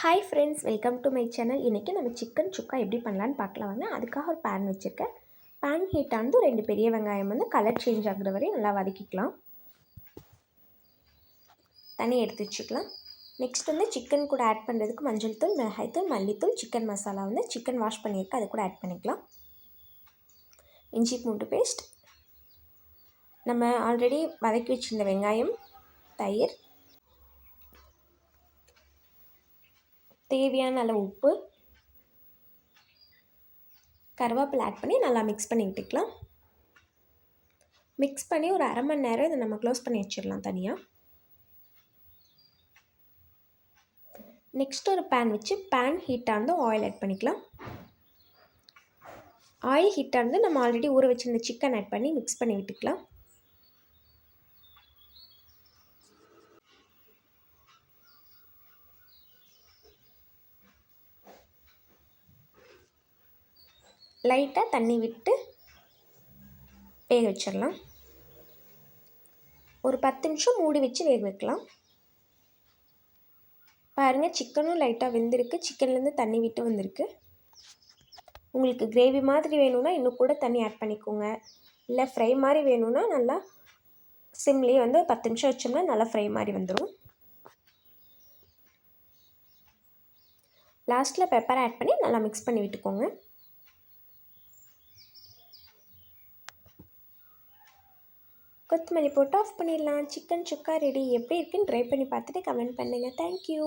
Hi friends welcome to my channel இன்றைக்கி நம்ம chicken சுக்கா எப்படி பண்ணலான்னு பார்க்கலாம். வந்து அதுக்காக ஒரு பேன் வச்சுருக்கேன். பேன் ஹீட் ஆனது ரெண்டு பெரிய வெங்காயம் வந்து கலர் சேஞ்ச் ஆகுற வரையும் நல்லா வதக்கிக்கலாம். தனி எடுத்து வச்சுக்கலாம். நெக்ஸ்ட் வந்து சிக்கன் கூட ஆட் பண்ணுறதுக்கு மஞ்சள் தூள் மிளகாய்த்தூள் மல்லித்தூள் சிக்கன் மசாலா வந்து சிக்கன் வாஷ் பண்ணியிருக்கேன் அது கூட ஆட் பண்ணிக்கலாம். இஞ்சி பூண்டு பேஸ்ட் நம்ம ஆல்ரெடி வதக்கி வச்சுருந்த வெங்காயம் தயிர் தேவையான அளவு உப்பு கருவேப்பிலை ஆட் பண்ணி நல்லா மிக்ஸ் பண்ணி விட்டுக்கலாம். மிக்ஸ் பண்ணி ஒரு அரை மணி நேரம் இதை நம்ம க்ளோஸ் பண்ணி வச்சிடலாம் தனியாக நெக்ஸ்ட் ஒரு பேன் வச்சு பேன் ஹீட் ஆனது ஆயில் ஆட் பண்ணிக்கலாம். ஆயில் ஹீட் ஆனது நம்ம ஆல்ரெடி ஊற வச்சுருந்த சிக்கன் ஆட் பண்ணி மிக்ஸ் பண்ணி விட்டுக்கலாம். லைட்டாக தண்ணி விட்டு வேக வச்சிடலாம். ஒரு பத்து நிமிஷம் மூடி வச்சு வேக வைக்கலாம். பாருங்கள் சிக்கனும் லைட்டாக வெந்திருக்கு. சிக்கன்லேருந்து தண்ணி விட்டு வந்திருக்கு. உங்களுக்கு கிரேவி மாதிரி வேணும்னா இன்னும் கூட தண்ணி ஆட் பண்ணிக்கோங்க. இல்லை ஃப்ரை மாதிரி வேணும்னா நல்லா சிம்லேயே வந்து பத்து நிமிஷம் வச்சோம்னா நல்லா ஃப்ரை மாதிரி வந்துடும் லாஸ்ட்டில் பெப்பர் ஆட் பண்ணி நல்லா மிக்ஸ் பண்ணி விட்டுக்கோங்க. கொத்தமல்லி போட்டு ஆஃப் பண்ணிடலாம். சிக்கன் சுக்கா ரெடி எப்படி இருக்குன்னு ட்ரை பண்ணி பார்த்துட்டு கமெண்ட் பண்ணுங்கள் தேங்க்யூ